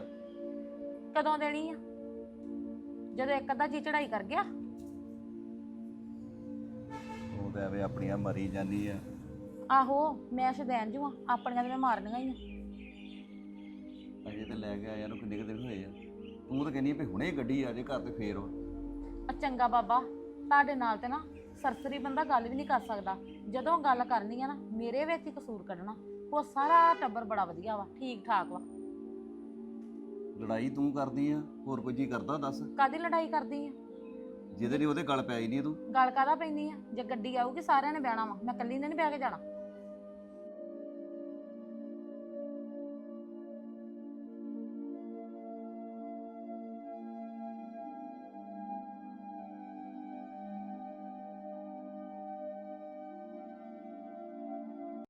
ਕਦੋਂ ਦੇਣੀ ਆ? ਜਦੋਂ ਇੱਕ ਅੱਧਾ ਜੀ ਚੜਾਈ ਕਰ ਗਿਆ? ਉਹ ਤਾਂ ਐਵੇਂ ਆਪਣੀਆਂ ਮਰੀ ਜਾਂਦੀ ਆ। ਆਹੋ ਮੈਂ ਸ਼ਦੈਨ ਜੂ ਆ ਆਪਣੀਆਂ ਤੇ ਮੈਂ ਮਾਰਨੀਆਂ ਹੀ ਆ। ਅਜੇ ਤੇ ਲੈ ਕੇ ਆਇਆ ਨੂੰ ਕਿੰਨੇ ਕੁ ਦਿਨ ਹੋਏ ਆ। ਤੂੰ ਤਾਂ ਕਹਿੰਦੀ ਆ ਵੀ ਹੁਣੇ ਗੱਡੀ ਆ ਜੇ ਘਰ ਤੇ ਫੇਰ ਵਾ। ਆ ਚੰਗਾ ਬਾਬਾ ਤੁਹਾਡੇ ਨਾਲ ਤੇ ਨਾ ਸਰਸਰੀ ਬੰਦਾ ਗੱਲ ਵੀ ਨਹੀਂ ਕਰ ਸਕਦਾ। ਜਦੋਂ ਗੱਲ ਕਰਨੀ ਆ ਨਾ ਮੇਰੇ ਵਿੱਚ ਹੀ ਕਸੂਰ ਕੱਢਣਾ। ਉਹ ਸਾਰਾ ਟੱਬਰ ਬੜਾ ਵਧੀਆ ਵਾ ਠੀਕ ਠਾਕ ਵਾ। ਲੜਾਈ ਤੂੰ ਕਰਦੀ ਆ ਹੋਰ ਕੋਈ ਜੀ ਕਰਦਾ ਦੱਸ? ਕਾਦੀ ਲੜਾਈ ਕਰਦੀ ਆ? ਜਿਹਦੇ ਲਈ ਉਹਦੇ ਗੱਲ ਪੈ ਹੀ ਨਹੀਂ ਤੂੰ? ਗੱਲ ਕਾਦਾ ਪੈਂਦੀ ਆ? ਜੇ ਗੱਡੀ ਆਊਗੀ ਸਾਰਿਆਂ ਨੇ ਬਹਿਣਾ ਵਾ ਮੈਂ ਇਕੱਲੀ ਨੇ ਨਹੀਂ ਬਹਿ ਕੇ ਜਾਣਾ।